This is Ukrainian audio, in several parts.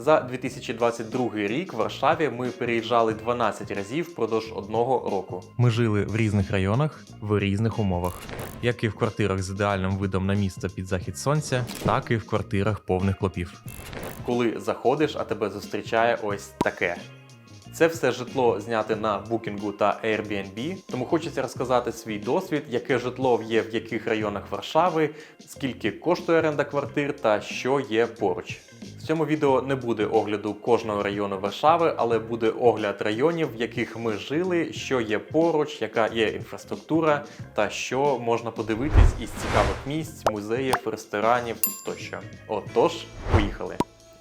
За 2022 рік в Варшаві ми переїжджали 12 разів впродовж одного року. Ми жили в різних районах, в різних умовах, як і в квартирах з ідеальним видом на місто під захід сонця, так і в квартирах повних клопів. Коли заходиш, а тебе зустрічає ось таке. Це все житло зняте на Booking та Airbnb, тому хочеться розказати свій досвід, яке житло є в яких районах Варшави, скільки коштує оренда квартир та що є поруч. В цьому відео не буде огляду кожного району Варшави, але буде огляд районів, в яких ми жили, що є поруч, яка є інфраструктура та що можна подивитись із цікавих місць, музеїв, ресторанів тощо. Отож, поїхали!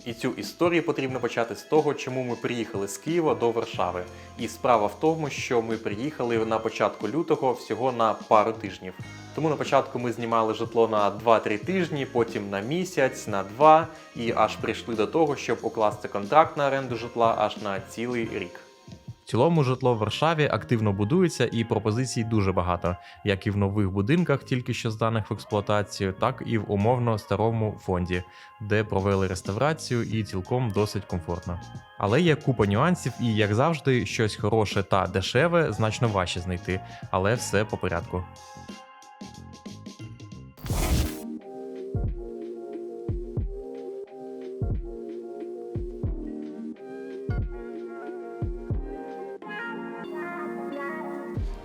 І цю історію потрібно почати з того, чому ми приїхали з Києва до Варшави. І справа в тому, що ми приїхали на початку лютого всього на пару тижнів. Тому на початку ми знімали житло на 2-3 тижні, потім на місяць, на два, і аж прийшли до того, щоб укласти контракт на оренду житла аж на цілий рік. Цілому житло в Варшаві активно будується і пропозицій дуже багато, як і в нових будинках, тільки що зданих в експлуатацію, так і в умовно старому фонді, де провели реставрацію і цілком досить комфортно. Але є купа нюансів, і як завжди, щось хороше та дешеве значно важче знайти, але все по порядку.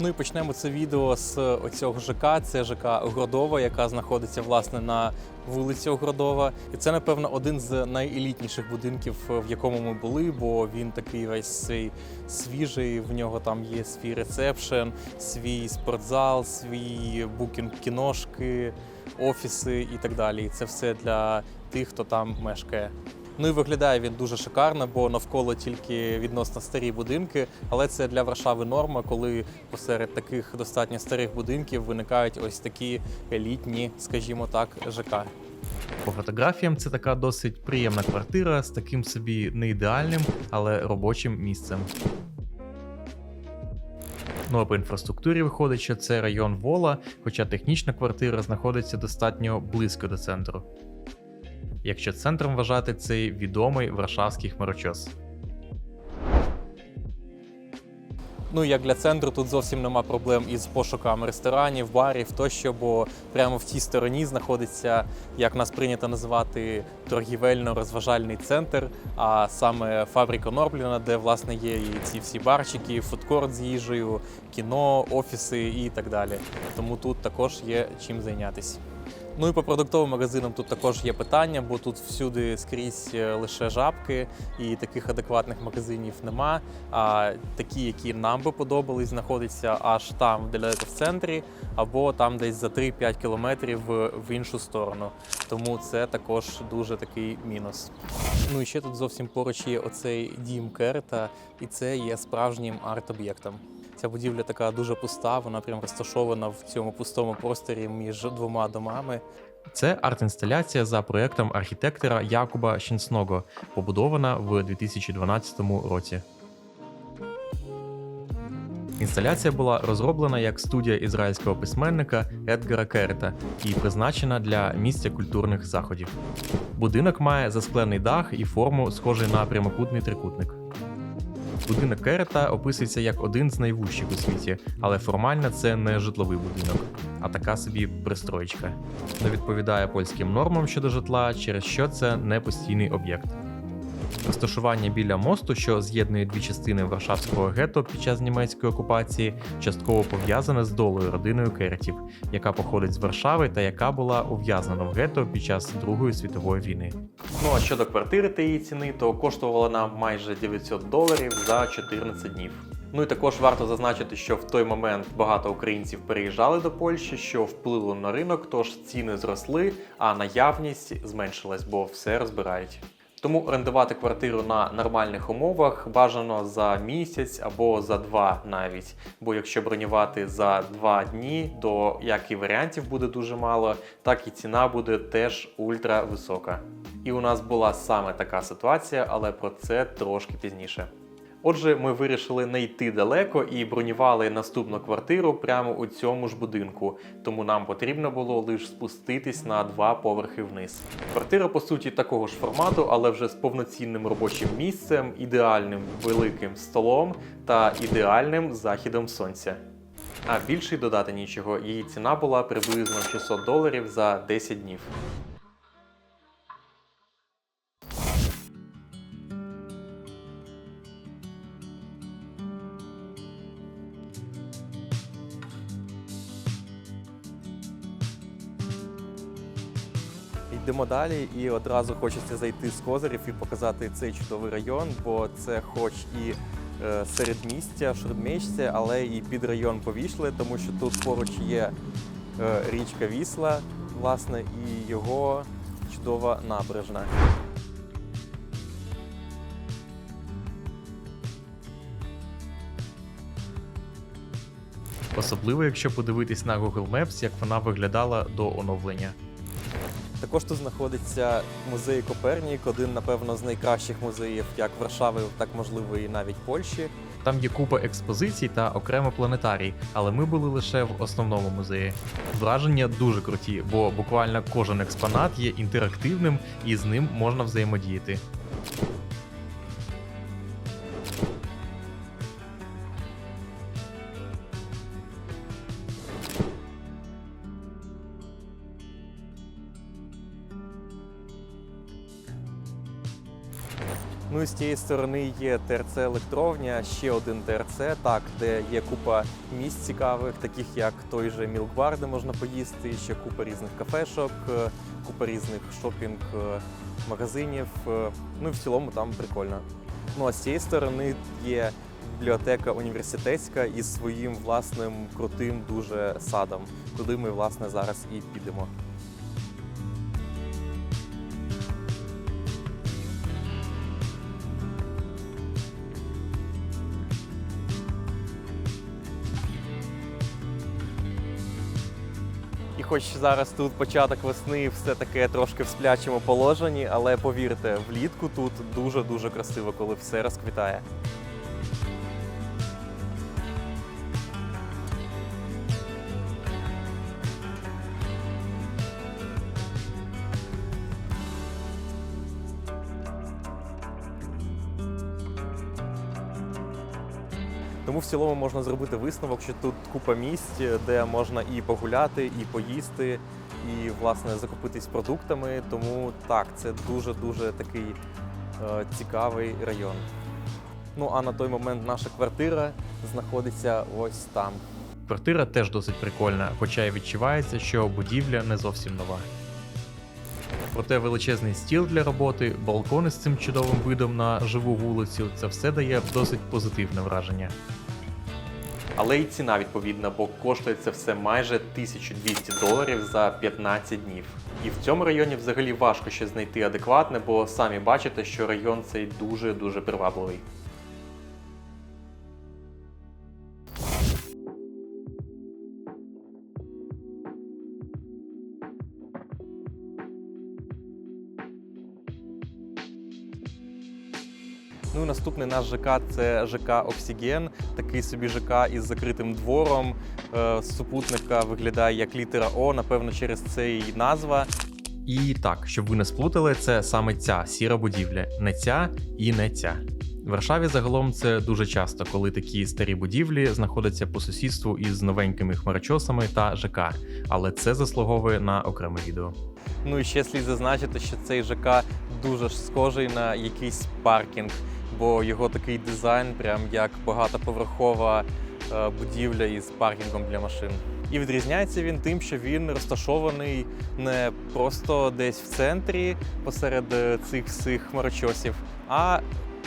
Ну і почнемо це відео з оцього ЖК. Це ЖК Огродова, яка знаходиться власне на вулиці Огродова. І це, напевно, один з найелітніших будинків, в якому ми були, бо він такий весь цей свіжий. В нього там є свій ресепшн, свій спортзал, свій букінг кіношки, офіси і так далі. І це все для тих, хто там мешкає. Ну і виглядає він дуже шикарно, бо навколо тільки відносно старі будинки. Але це для Варшави норма, коли посеред таких достатньо старих будинків виникають ось такі елітні, скажімо так, ЖК. По фотографіям це така досить приємна квартира з таким собі не ідеальним, але робочим місцем. Ну а по інфраструктурі виходить, що це район Вола, хоча технічна квартира знаходиться достатньо близько до центру якщо центром вважати цей відомий Варшавський хмарочос. Ну, як для центру, тут зовсім нема проблем із пошуком ресторанів, барів тощо, бо прямо в тій стороні знаходиться, як нас прийнято називати, торгівельно-розважальний центр, а саме фабрика Норбліна, де власне є і ці всі барчики, фудкорт з їжею, кіно, офіси і так далі. Тому тут також є чим зайнятися. Ну і по продуктовим магазинам тут також є питання, бо тут всюди скрізь е, лише жабки, і таких адекватних магазинів нема. А такі, які нам би подобались, знаходяться аж там, далеко в центрі, або там десь за 3-5 кілометрів в в іншу сторону. Тому це також дуже такий мінус. Ну і ще тут зовсім поруч є оцей дім Керта, і це є справжнім арт-об'єктом. Ця будівля така дуже пуста, вона прям розташована в цьому пустому просторі між двома домами. Це арт-інсталяція за проєктом архітектора Якуба Щенсного, побудована в 2012 році. Інсталяція була розроблена як студія ізраїльського письменника Едгара Керета і призначена для місця культурних заходів. Будинок має засклений дах і форму, схожий на прямокутний трикутник. Будинок Керета описується як один з найвужчих у світі, але формально це не житловий будинок, а така собі пристроєчка. Не відповідає польським нормам щодо житла, через що це не постійний об'єкт. Розташування біля мосту, що з'єднує дві частини Варшавського гетто під час німецької окупації, частково пов'язане з долою родиною Керетів, яка походить з Варшави та яка була ув'язнена в гетто під час Другої світової війни. Ну а щодо квартири та її ціни, то коштувала нам майже 900 доларів за 14 днів. Ну і також варто зазначити, що в той момент багато українців переїжджали до Польщі, що вплило на ринок, тож ціни зросли, а наявність зменшилась, бо все розбирають. Тому орендувати квартиру на нормальних умовах бажано за місяць або за два навіть. Бо якщо бронювати за два дні, то як і варіантів буде дуже мало, так і ціна буде теж ультра висока. І у нас була саме така ситуація, але про це трошки пізніше. Отже, ми вирішили не йти далеко і бронювали наступну квартиру прямо у цьому ж будинку, тому нам потрібно було лише спуститись на два поверхи вниз. Квартира, по суті, такого ж формату, але вже з повноцінним робочим місцем, ідеальним великим столом та ідеальним західом сонця. А більше й додати нічого, її ціна була приблизно 600 доларів за 10 днів. Йдемо далі, і одразу хочеться зайти з козирів і показати цей чудовий район, бо це хоч і е, середмістя, Шрудмейшці, але і під район Повішле, тому що тут поруч є е, річка Вісла, власне, і його чудова набережна. Особливо, якщо подивитись на Google Maps, як вона виглядала до оновлення. Також тут знаходиться музей Копернік, один, напевно, з найкращих музеїв як Варшави, так можливо і навіть Польщі. Там є купа експозицій та окремо планетарій, але ми були лише в основному музеї. Враження дуже круті, бо буквально кожен експонат є інтерактивним і з ним можна взаємодіяти. Ну з тієї сторони є ТРЦ електровня, ще один ТРЦ, так, де є купа місць цікавих, таких як той же Мілкбар, де можна поїсти, ще купа різних кафешок, е, купа різних шопінг-магазинів. е, Ну і в цілому там прикольно. Ну а з цієї сторони є бібліотека університетська із своїм власним крутим дуже садом, куди ми власне зараз і підемо. Хоч зараз тут початок весни, все таке трошки в сплячому положенні, але повірте, влітку тут дуже-дуже красиво, коли все розквітає. Тому в цілому можна зробити висновок, що тут купа місць, де можна і погуляти, і поїсти, і власне закупитись продуктами. Тому так, це дуже дуже такий е, цікавий район. Ну а на той момент наша квартира знаходиться ось там. Квартира теж досить прикольна, хоча й відчувається, що будівля не зовсім нова. Проте величезний стіл для роботи, балкони з цим чудовим видом на живу вулицю це все дає досить позитивне враження. Але й ціна відповідна, бо коштує це все майже 1200 доларів за 15 днів. І в цьому районі взагалі важко ще знайти адекватне, бо самі бачите, що район цей дуже-дуже привабливий. Ну і наступний наш ЖК це ЖК Оксіген, такий собі ЖК із закритим двором. Е, супутника виглядає як літера О, напевно, через це і назва. І так, щоб ви не сплутали, це саме ця сіра будівля, не ця і не ця. В Варшаві загалом це дуже часто, коли такі старі будівлі знаходяться по сусідству із новенькими хмарочосами та ЖК, але це заслуговує на окреме відео. Ну і ще слід зазначити, що цей ЖК дуже схожий на якийсь паркінг, бо його такий дизайн, прям як багатоповерхова е, будівля із паркінгом для машин. І відрізняється він тим, що він розташований не просто десь в центрі посеред е, цих всіх хмарочосів, а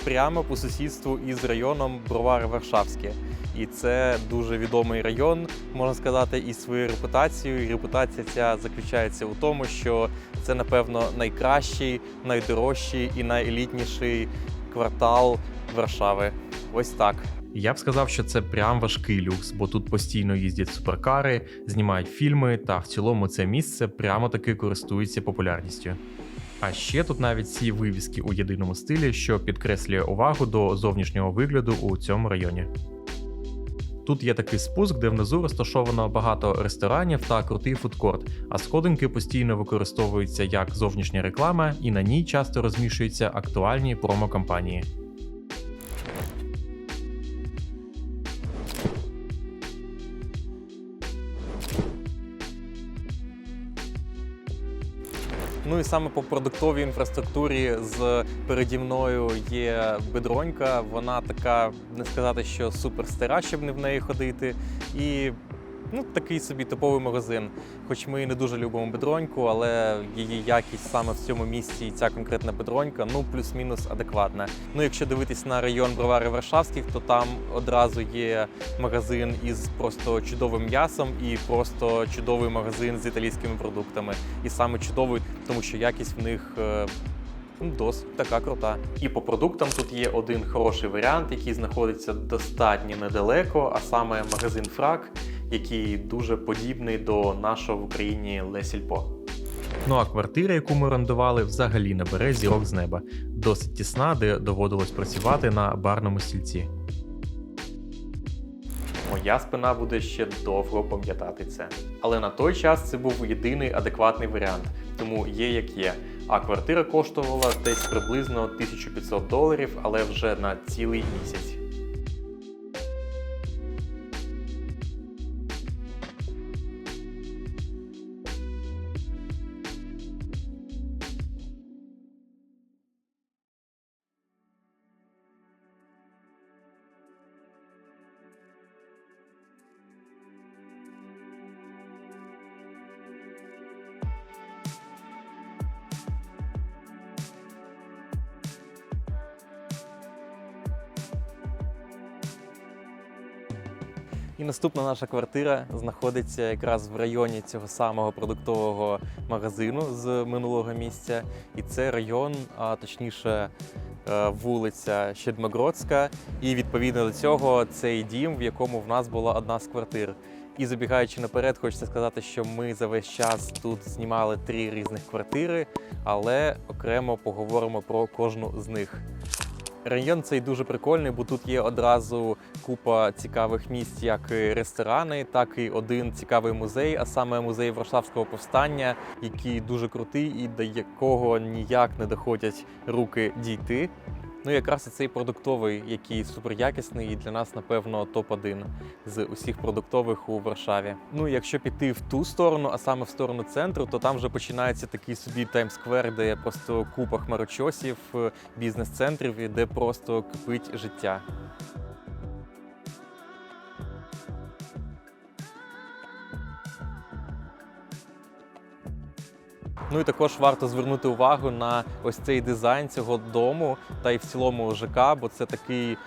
прямо по сусідству із районом Бровари Варшавське. І це дуже відомий район, можна сказати, із своєю репутацією. І репутація ця заключається у тому, що це, напевно, найкращий, найдорожчий і найелітніший квартал Варшави. Ось так. Я б сказав, що це прям важкий люкс, бо тут постійно їздять суперкари, знімають фільми, та в цілому це місце прямо таки користується популярністю. А ще тут навіть всі вивіски у єдиному стилі, що підкреслює увагу до зовнішнього вигляду у цьому районі. Тут є такий спуск, де внизу розташовано багато ресторанів та крутий фудкорт, а сходинки постійно використовуються як зовнішня реклама, і на ній часто розміщуються актуальні промо-кампанії. Ну і саме по продуктовій інфраструктурі з переді мною є бедронька. Вона така, не сказати, що супер стара, щоб не в неї ходити. І ну, такий собі типовий магазин. Хоч ми і не дуже любимо бедроньку, але її якість саме в цьому місці і ця конкретна бедронька, ну плюс-мінус адекватна. Ну, якщо дивитись на район бровари Варшавських, то там одразу є магазин із просто чудовим м'ясом і просто чудовий магазин з італійськими продуктами. І саме чудовий, тому що якість в них. е, ну, Досить така крута. І по продуктам тут є один хороший варіант, який знаходиться достатньо недалеко, а саме магазин Фрак, який дуже подібний до нашого в Україні Лесільпо. Ну а квартира, яку ми орендували, взагалі не бере зірок з неба. Досить тісна, де доводилось працювати на барному стільці. Моя спина буде ще довго пам'ятати це. Але на той час це був єдиний адекватний варіант, тому є як є. А квартира коштувала десь приблизно 1500 доларів, але вже на цілий місяць. Наступна наша квартира знаходиться якраз в районі цього самого продуктового магазину з минулого місця. І це район, а точніше е, вулиця Щедмогродська. І відповідно до цього цей дім, в якому в нас була одна з квартир. І забігаючи наперед, хочеться сказати, що ми за весь час тут знімали три різних квартири, але окремо поговоримо про кожну з них. Район цей дуже прикольний, бо тут є одразу купа цікавих місць, як і ресторани, так і один цікавий музей, а саме музей Варшавського повстання, який дуже крутий і до якого ніяк не доходять руки дійти. Ну, якраз і цей продуктовий, який суперякісний, і для нас, напевно, топ-1 з усіх продуктових у Варшаві. Ну, якщо піти в ту сторону, а саме в сторону центру, то там вже починається такий собі таймсквер, де просто купа хмарочосів, е, бізнес-центрів, і де просто кипить життя. Ну і також варто звернути увагу на ось цей дизайн цього дому та й в цілому ЖК, бо це такий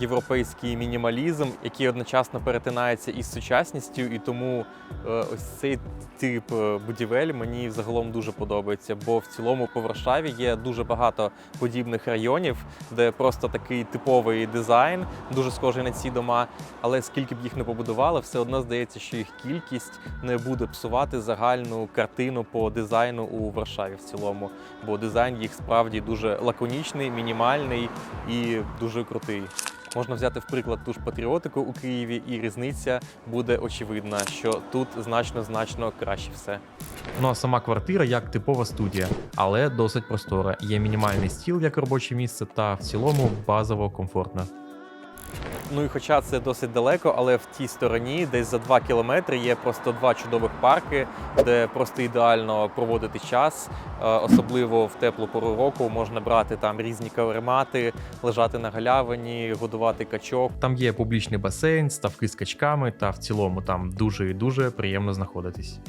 європейський мінімалізм, який одночасно перетинається із сучасністю, і тому е, ось цей тип е, будівель мені загалом дуже подобається. Бо в цілому по Варшаві є дуже багато подібних районів, де просто такий типовий дизайн, дуже схожий на ці дома. Але скільки б їх не побудували, все одно здається, що їх кількість не буде псувати загальну картину по дизайну у Варшаві в цілому. Бо дизайн їх справді дуже лаконічний, мінімальний і дуже крутий. Можна взяти в приклад ту ж патріотику у Києві, і різниця буде очевидна, що тут значно значно краще все. Ну а сама квартира як типова студія, але досить простора. Є мінімальний стіл як робоче місце, та в цілому базово комфортно. Ну і хоча це досить далеко, але в тій стороні, десь за 2 кілометри, є просто два чудових парки, де просто ідеально проводити час. Е, Особливо в теплу пору року можна брати там різні кавермати, лежати на галявині, годувати качок. Там є публічний басейн, ставки з качками, та в цілому там дуже і дуже приємно знаходитись.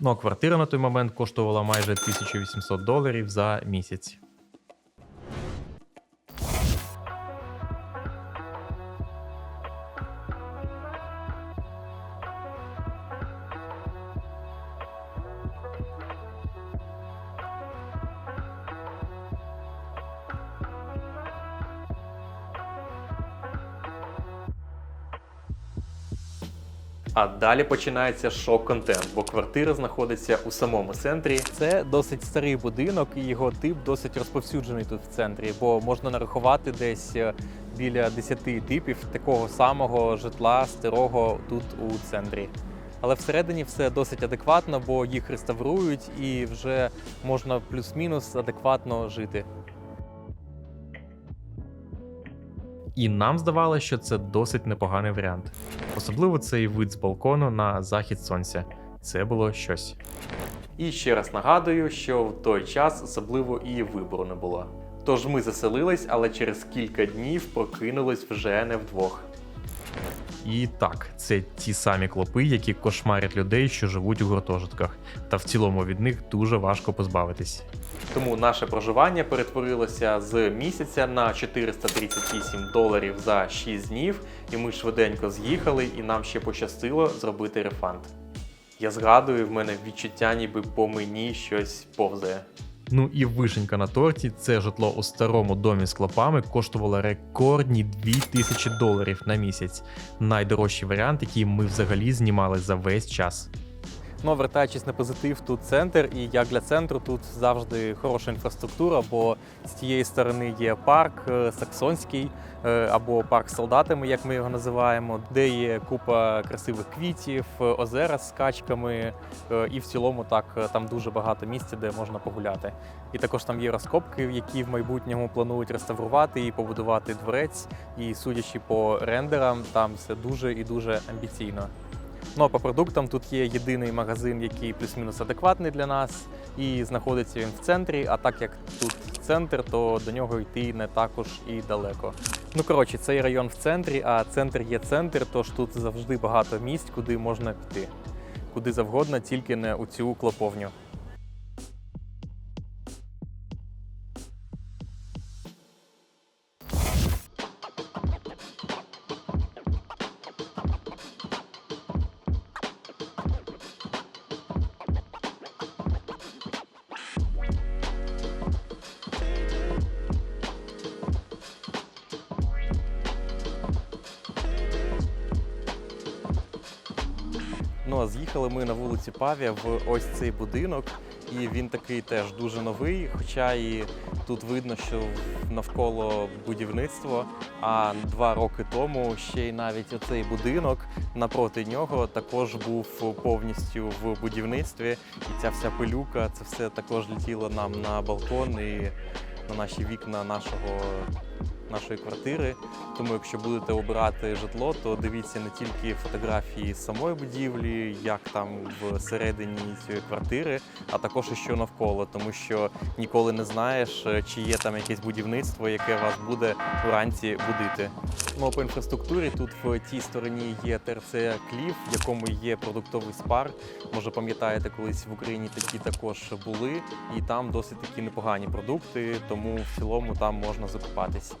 Ну а квартира на той момент коштувала майже 1800 доларів за місяць. А далі починається шок-контент, бо квартира знаходиться у самому центрі. Це досить старий будинок, і його тип досить розповсюджений тут в центрі, бо можна нарахувати десь е, біля 10 типів такого самого житла старого тут у центрі. Але всередині все досить адекватно, бо їх реставрують і вже можна плюс-мінус адекватно жити. І нам здавалося, що це досить непоганий варіант. Особливо цей вид з балкону на захід сонця. Це було щось. І ще раз нагадую, що в той час особливо і вибору не було. Тож ми заселились, але через кілька днів прокинулись вже не вдвох. І так, це ті самі клопи, які кошмарять людей, що живуть у гуртожитках, та в цілому від них дуже важко позбавитись. Тому наше проживання перетворилося з місяця на 438 доларів за 6 днів, і ми швиденько з'їхали, і нам ще пощастило зробити рефанд. Я згадую, в мене відчуття, ніби по мені щось повзає. Ну і вишенька на торті, це житло у старому домі з клопами коштувало рекордні 2000 доларів на місяць. Найдорожчий варіант, який ми взагалі знімали за весь час. Ну, вертаючись на позитив, тут центр, і як для центру тут завжди хороша інфраструктура, бо з тієї сторони є парк е, Саксонський е, або парк з солдатами, як ми його називаємо, де є купа красивих квітів, озера з качками, е, і в цілому так там дуже багато місця, де можна погуляти. І також там є розкопки, які в майбутньому планують реставрувати і побудувати дворець. І судячи по рендерам, там все дуже і дуже амбіційно. Ну по продуктам тут є єдиний магазин, який плюс-мінус адекватний для нас, і знаходиться він в центрі. А так як тут центр, то до нього йти не також і далеко. Ну коротше, цей район в центрі, а центр є центр, тож тут завжди багато місць, куди можна піти. Куди завгодно, тільки не у цю клоповню. Ну а з'їхали ми на вулиці Павія в ось цей будинок, і він такий теж дуже новий. Хоча і тут видно, що навколо будівництво. А два роки тому ще й навіть оцей будинок напроти нього також був повністю в будівництві. І ця вся пилюка, це все також летіло нам на балкон і на наші вікна нашого. Нашої квартири, тому якщо будете обирати житло, то дивіться не тільки фотографії самої будівлі, як там всередині цієї квартири, а також і що навколо, тому що ніколи не знаєш, чи є там якесь будівництво, яке вас буде вранці будити. Ну по інфраструктурі тут в тій стороні є ТРЦ Клів, в якому є продуктовий спар. Може, пам'ятаєте, колись в Україні такі також були, і там досить такі непогані продукти, тому в цілому там можна закупатись.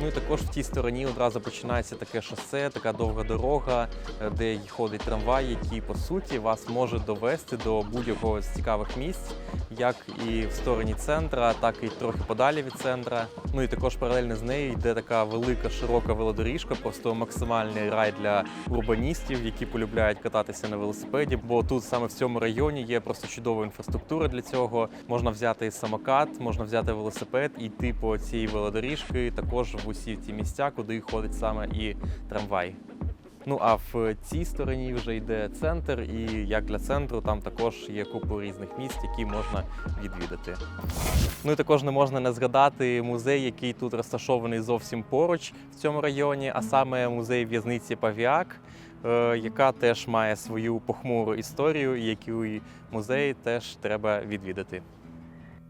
Ну і також в тій стороні одразу починається таке шосе, така довга дорога, е, де ходить трамвай, який по суті вас може довести до будь-якого з цікавих місць, як і в стороні центра, так і трохи подалі від центра. Ну і також паралельно з нею йде така велика широка велодоріжка, просто максимальний рай для урбаністів, які полюбляють кататися на велосипеді. Бо тут саме в цьому районі є просто чудова інфраструктура для цього. Можна взяти самокат, можна взяти велосипед і йти по цій велодоріжки також в усі ті місця, куди ходить саме і трамвай. Ну а в цій стороні вже йде центр, і як для центру там також є купу різних місць, які можна відвідати. Ну і також не можна не згадати музей, який тут розташований зовсім поруч в цьому районі, а саме музей в'язниці Павіак, е, яка теж має свою похмуру історію, і який музей теж треба відвідати.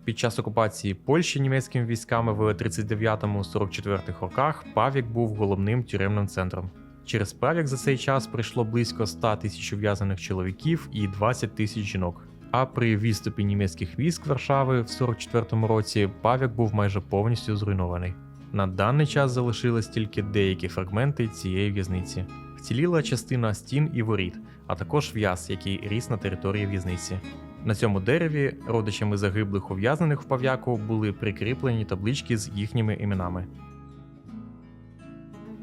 Під час окупації Польщі німецькими військами в 39-44 роках Павік був головним тюремним центром. Через Павік за цей час прийшло близько 100 тисяч ув'язаних чоловіків і 20 тисяч жінок. А при відступі німецьких військ Варшави в 44-му році Павік був майже повністю зруйнований. На даний час залишились тільки деякі фрагменти цієї в'язниці. Вціліла частина стін і воріт, а також в'яз, який ріс на території в'язниці. На цьому дереві родичами загиблих ув'язнених в пав'яку були прикріплені таблички з їхніми іменами.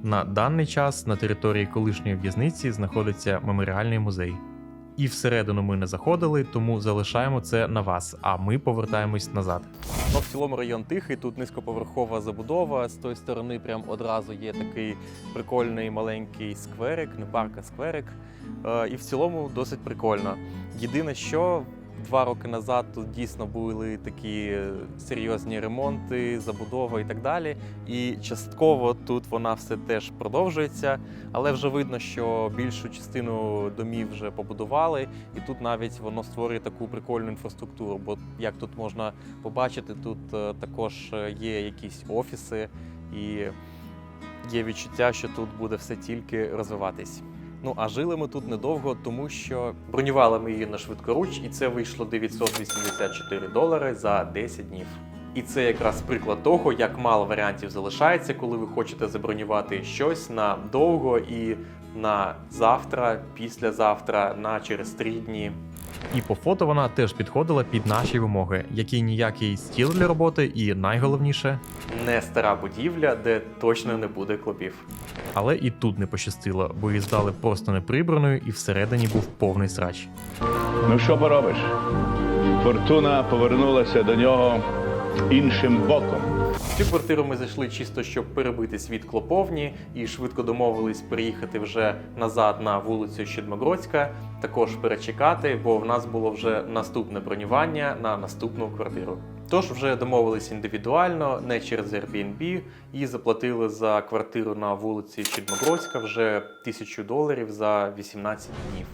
На даний час на території колишньої в'язниці знаходиться меморіальний музей. І всередину ми не заходили, тому залишаємо це на вас. А ми повертаємось назад. Ну, в цілому район тихий, тут низькоповерхова забудова. З тої сторони, прям одразу є такий прикольний маленький скверик, не парк, а скверик. Е, І в цілому досить прикольно. Єдине, що два роки назад тут дійсно були такі серйозні ремонти, забудова і так далі. І частково тут вона все теж продовжується, але вже видно, що більшу частину домів вже побудували, і тут навіть воно створює таку прикольну інфраструктуру. Бо як тут можна побачити, тут е, також е, є якісь офіси і є відчуття, що тут буде все тільки розвиватись. Ну а жили ми тут недовго, тому що бронювали ми її на швидкоруч, і це вийшло 984 долари за 10 днів. І це якраз приклад того, як мало варіантів залишається, коли ви хочете забронювати щось на довго і на завтра, післязавтра, на через три дні. І по фото вона теж підходила під наші вимоги, який ніякий стіл для роботи, і найголовніше не стара будівля, де точно не буде клопів. Але і тут не пощастило, бо її здали просто неприбраною, і всередині був повний срач. Ну що поробиш? Фортуна повернулася до нього іншим боком. В цю квартиру ми зайшли чисто, щоб перебитись від клоповні, і швидко домовились переїхати вже назад на вулицю Щедмогродська, також перечекати, бо в нас було вже наступне бронювання на наступну квартиру. Тож вже домовились індивідуально, не через Airbnb, і заплатили за квартиру на вулиці Щедмогродська вже тисячу доларів за 18 днів.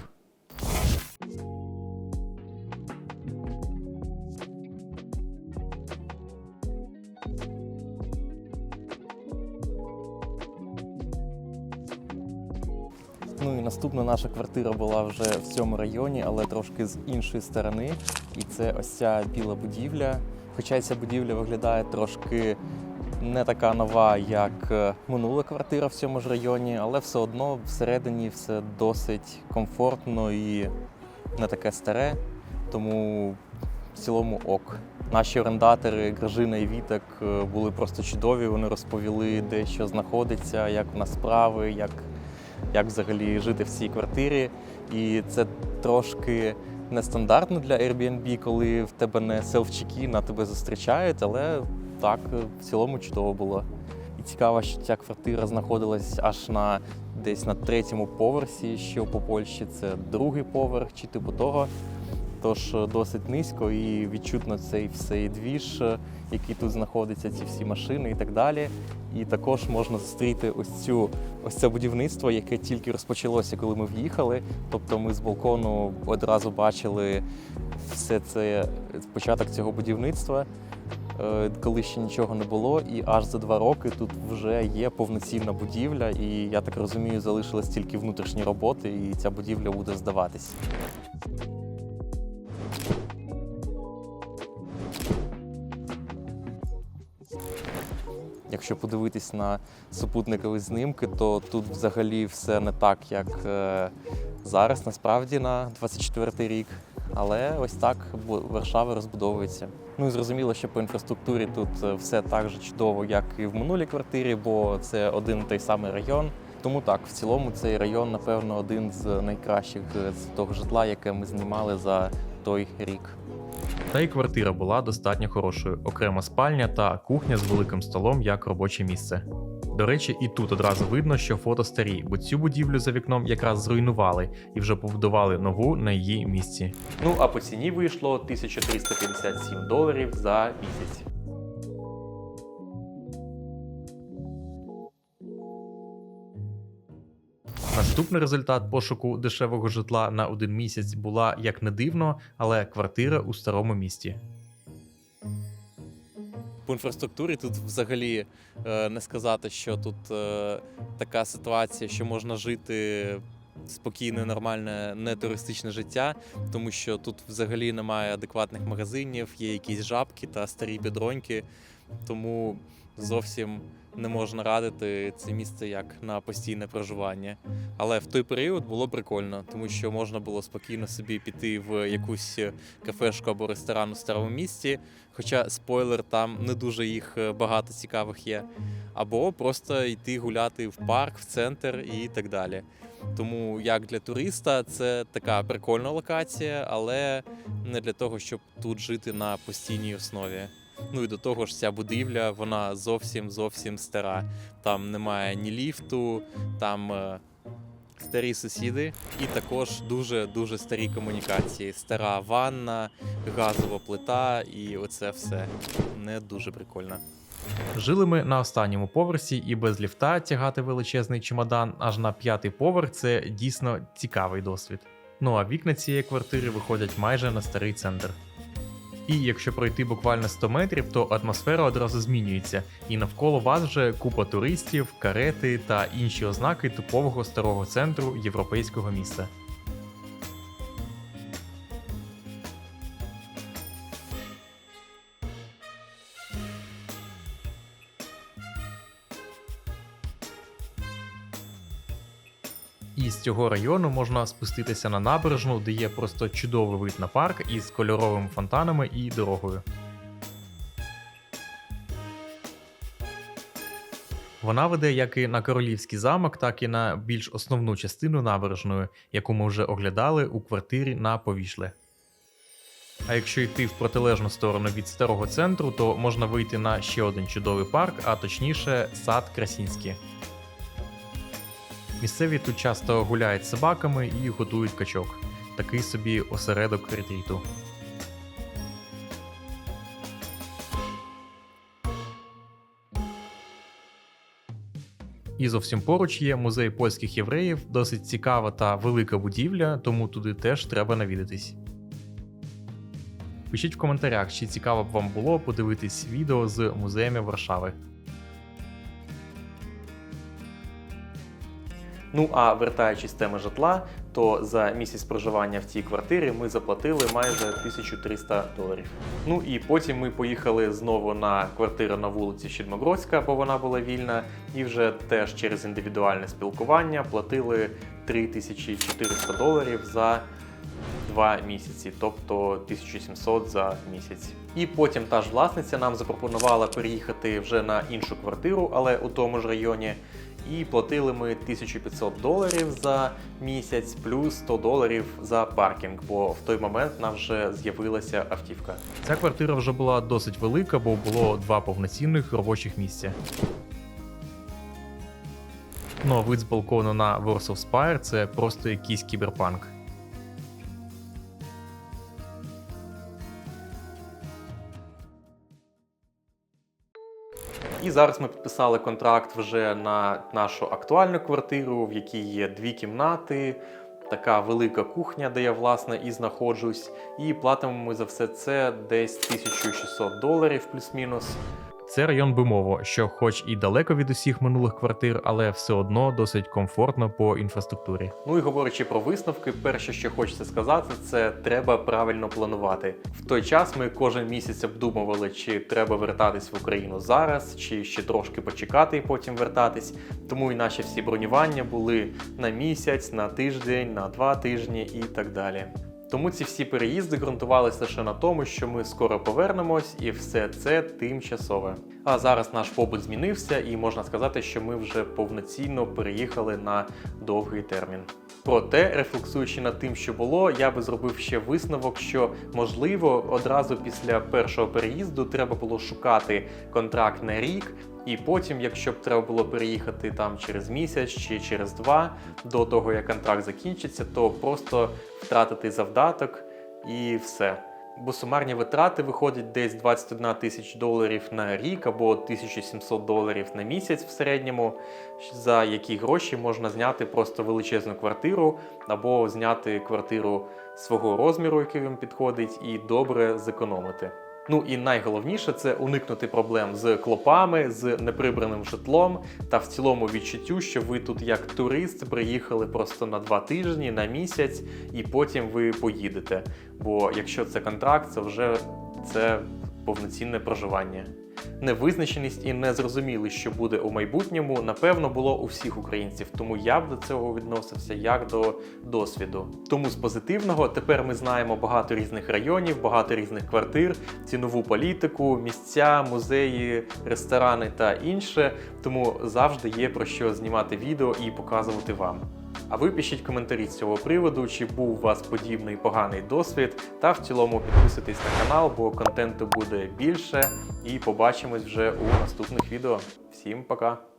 Ну і наступна наша квартира була вже в цьому районі, але трошки з іншої сторони. І це ось ця біла будівля. Хоча ця будівля виглядає трошки не така нова, як е, минула квартира в цьому ж районі, але все одно всередині все досить комфортно і не таке старе. Тому в цілому ок. Наші орендатори Гражина і Віток е, були просто чудові. Вони розповіли, де що знаходиться, як в нас справи, як як взагалі жити в цій квартирі. І це трошки нестандартно для Airbnb, коли в тебе не селф-чекін, а тебе зустрічають, але так, в цілому чудово було. І цікаво, що ця квартира знаходилась аж на десь на третьому поверсі, що по Польщі це другий поверх чи типу того. Тож е, досить низько і відчутно цей всей двіж, е, який тут знаходиться, ці всі машини і так далі. І також можна зустріти ось цю ось це будівництво, яке тільки розпочалося, коли ми в'їхали. Тобто ми з балкону одразу бачили все це початок цього будівництва, е, коли ще нічого не було. І аж за два роки тут вже є повноцінна будівля. І я так розумію, залишились тільки внутрішні роботи, і ця будівля буде здаватись. Якщо подивитись на супутникові знімки, то тут взагалі все не так, як е, зараз, насправді на 24-й рік. Але ось так Варшава розбудовується. Ну і зрозуміло, що по інфраструктурі тут е, все так же чудово, як і в минулій квартирі, бо це один той самий район. Тому так, в цілому цей район, напевно, один з найкращих е, з того житла, яке ми знімали за той рік. Та й квартира була достатньо хорошою, окрема спальня та кухня з великим столом як робоче місце. До речі, і тут одразу видно, що фото старі, бо цю будівлю за вікном якраз зруйнували і вже побудували нову на її місці. Ну а по ціні вийшло 1357 доларів за місяць. Наступний результат пошуку дешевого житла на один місяць була як не дивно, але квартира у старому місті. По інфраструктурі тут взагалі е, не сказати, що тут е, така ситуація, що можна жити спокійне, нормальне, не туристичне життя, тому що тут взагалі немає адекватних магазинів, є якісь жабки та старі бідроньки, тому зовсім не можна радити це місце як на постійне проживання. Але в той період було прикольно, тому що можна було спокійно собі піти в якусь кафешку або ресторан у старому місті. Хоча спойлер, там не дуже їх е, багато цікавих є. або просто йти гуляти в парк, в центр і так далі. Тому як для туриста це така прикольна локація, але не для того, щоб тут жити на постійній основі. Ну і до того ж, ця будівля вона зовсім зовсім стара. Там немає ні ліфту, там е, старі сусіди, і також дуже дуже старі комунікації. Стара ванна, газова плита, і оце все не дуже прикольно. Жили ми на останньому поверсі і без ліфта тягати величезний чемодан аж на п'ятий поверх це дійсно цікавий досвід. Ну а вікна цієї квартири виходять майже на старий центр. І якщо пройти буквально 100 метрів, то атмосфера одразу змінюється, і навколо вас вже купа туристів, карети та інші ознаки типового старого центру європейського міста. Цього району можна спуститися на набережну, де є просто чудовий вид на парк із кольоровими фонтанами і дорогою. Вона веде як і на королівський замок, так і на більш основну частину набережної, яку ми вже оглядали у квартирі на повішле. А якщо йти в протилежну сторону від старого центру, то можна вийти на ще один чудовий парк, а точніше сад Красінський. Місцеві тут часто гуляють собаками і готують качок. Такий собі осередок ретріту. І зовсім поруч є музей польських євреїв, досить цікава та велика будівля, тому туди теж треба навідатись. Пишіть в коментарях, чи цікаво б вам було подивитись відео з музеями Варшави. Ну а вертаючись теми житла, то за місяць проживання в цій квартирі ми заплатили майже 1300 доларів. Ну і потім ми поїхали знову на квартиру на вулиці Щедмогродська, бо вона була вільна, і вже теж через індивідуальне спілкування платили 3400 доларів за два місяці, тобто 1700 за місяць. І потім та ж власниця нам запропонувала переїхати вже на іншу квартиру, але у тому ж районі. І платили ми 1500 доларів за місяць, плюс 100 доларів за паркінг, бо в той момент нам вже з'явилася автівка. Ця квартира вже була досить велика, бо було два повноцінних робочих місця. Ну а вид з балкону на Warsaw Spire це просто якийсь кіберпанк. І зараз ми підписали контракт вже на нашу актуальну квартиру, в якій є дві кімнати, така велика кухня, де я власне і знаходжусь. І платимо ми за все це десь 1600 доларів плюс-мінус. Це район Бимово, що, хоч і далеко від усіх минулих квартир, але все одно досить комфортно по інфраструктурі. Ну і говорячи про висновки, перше, що хочеться сказати, це треба правильно планувати. В той час ми кожен місяць обдумували, чи треба вертатись в Україну зараз, чи ще трошки почекати і потім вертатись. Тому і наші всі бронювання були на місяць, на тиждень, на два тижні і так далі. Тому ці всі переїзди ґрунтувалися лише на тому, що ми скоро повернемось, і все це тимчасове. А зараз наш побут змінився, і можна сказати, що ми вже повноцінно переїхали на довгий термін. Проте, рефлексуючи над тим, що було, я би зробив ще висновок, що можливо одразу після першого переїзду треба було шукати контракт на рік. І потім, якщо б треба було переїхати там через місяць чи через два до того, як контракт закінчиться, то просто втратити завдаток і все. Бо сумарні витрати виходять десь 21 тисяч доларів на рік або 1700 доларів на місяць в середньому, за які гроші можна зняти просто величезну квартиру або зняти квартиру свого розміру, який вам підходить, і добре зекономити. Ну і найголовніше це уникнути проблем з клопами, з неприбраним житлом та в цілому відчуттю, що ви тут як турист приїхали просто на два тижні, на місяць, і потім ви поїдете. Бо якщо це контракт, це вже це повноцінне проживання. Невизначеність і незрозумілість, що буде у майбутньому, напевно, було у всіх українців. Тому я б до цього відносився як до досвіду. Тому з позитивного тепер ми знаємо багато різних районів, багато різних квартир, цінову політику, місця, музеї, ресторани та інше. Тому завжди є про що знімати відео і показувати вам. А ви пишіть коментарі з цього приводу, чи був у вас подібний поганий досвід, та в цілому підписуйтесь на канал, бо контенту буде більше. І побачимось вже у наступних відео. Всім пока!